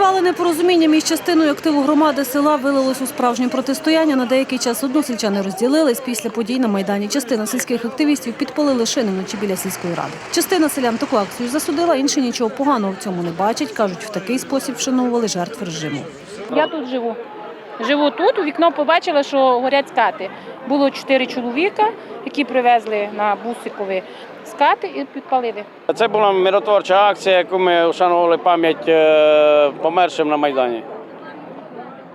Тривале непорозуміння між частиною активу громади села вилилось у справжнє протистояння. На деякий час односельчани розділились. Після подій на Майдані частина сільських активістів підпалили шини вночі біля сільської ради. Частина селян таку акцію засудила, інші нічого поганого в цьому не бачать. Кажуть, в такий спосіб вшановували жертв режиму. Я тут живу. Живу тут, у вікно побачила, що горять скати. Було чотири чоловіка, які привезли на бусикові скати і підпалили. Це була миротворча акція, яку ми вшановували пам'ять е, помершим на Майдані.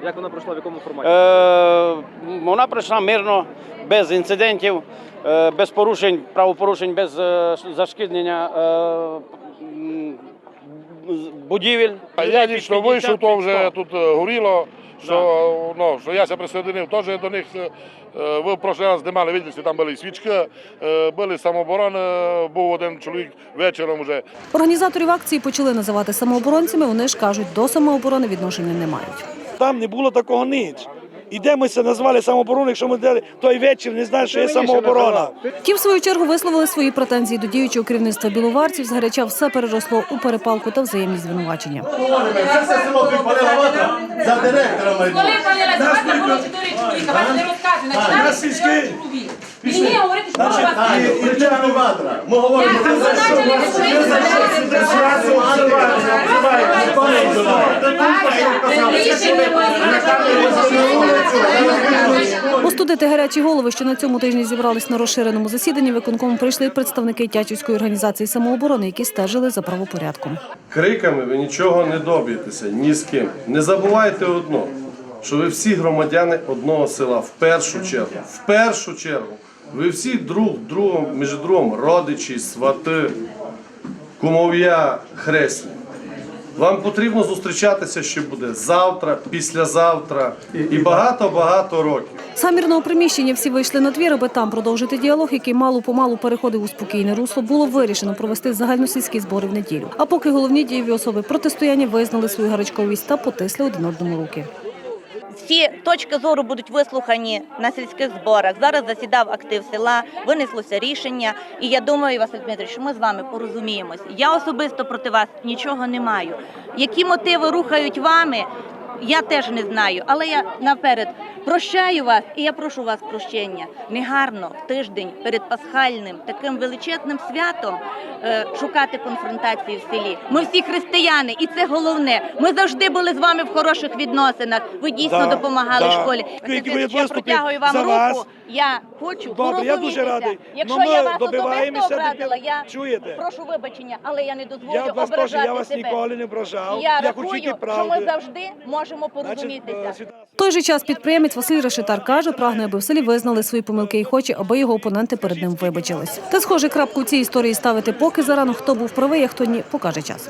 Як вона пройшла, в якому форматі? Е, Вона пройшла мирно, без інцидентів, е, без порушень, правопорушень, без е, зашкіднення будівель. Я лічно вийшов, то вже тут горіло, що, ну, що я ся присоединив теж до них. е, Ви в прошлий раз не мали що там були свічки, е, були самооборони, був один чоловік вечором вже. Організаторів акції почали називати самооборонцями. Вони ж кажуть, до самооборони відношення не мають. Там не було такого ніч. Ідемося, назвали самооборону, якщо ми дали той вечір, не знаємо, що є самооборона. Ті, в свою чергу, висловили свої претензії до діючого керівництва біловарців. Згаряча все переросло у перепалку та взаємні звинувачення. Це все село за директора. Мені говорити, що і. Ми говоримо про те, що Остудити гарячі голови, що на цьому тижні зібрались на розширеному засіданні виконкому, прийшли представники Тячівської організації самооборони, які стежили за правопорядком. Криками ви нічого не доб'єтеся ні з ким. Не забувайте одно, що ви всі громадяни одного села в першу чергу. В першу чергу. Ви всі друг другом, між другом родичі, свати, кумов'я, хресні. Вам потрібно зустрічатися ще буде завтра, післязавтра і багато-багато років. Самірного приміщення всі вийшли на двір, аби там продовжити діалог, який мало-помалу переходив у спокійне русло. Було вирішено провести загальносільські збори в неділю. А поки головні дієві особи протистояння визнали свою гарячковість та потисли один одному руки. Всі точки зору будуть вислухані на сільських зборах. Зараз засідав актив села, винеслося рішення. І я думаю, Василь Дмитрович, ми з вами порозуміємось. Я особисто проти вас нічого не маю. Які мотиви рухають вами? Я теж не знаю, але я наперед прощаю вас і я прошу вас прощення. Негарно в тиждень перед пасхальним таким величезним святом е, шукати конфронтації в селі. Ми всі християни, і це головне. Ми завжди були з вами в хороших відносинах. Ви дійсно Да, допомагали да. школі. Ви я протягую вам за руку. Я хочу Добре, я дуже радий. Якщо Ну, ми я вас особисто добиваємося, образила, тепер я чуєте? прошу вибачення, але я не дозволю Я вас ображати я вас себе. ніколи не ображав. Я, Я хочу рахую, тільки що ми завжди можемо Значить, порозумітися. е, В той же час підприємець Василь Решетар каже, прагне, аби в селі визнали свої помилки і хоче, аби його опоненти перед ним вибачились. Та схоже, крапку в цій історії ставити поки зарано. Хто був правий, а хто ні, покаже час.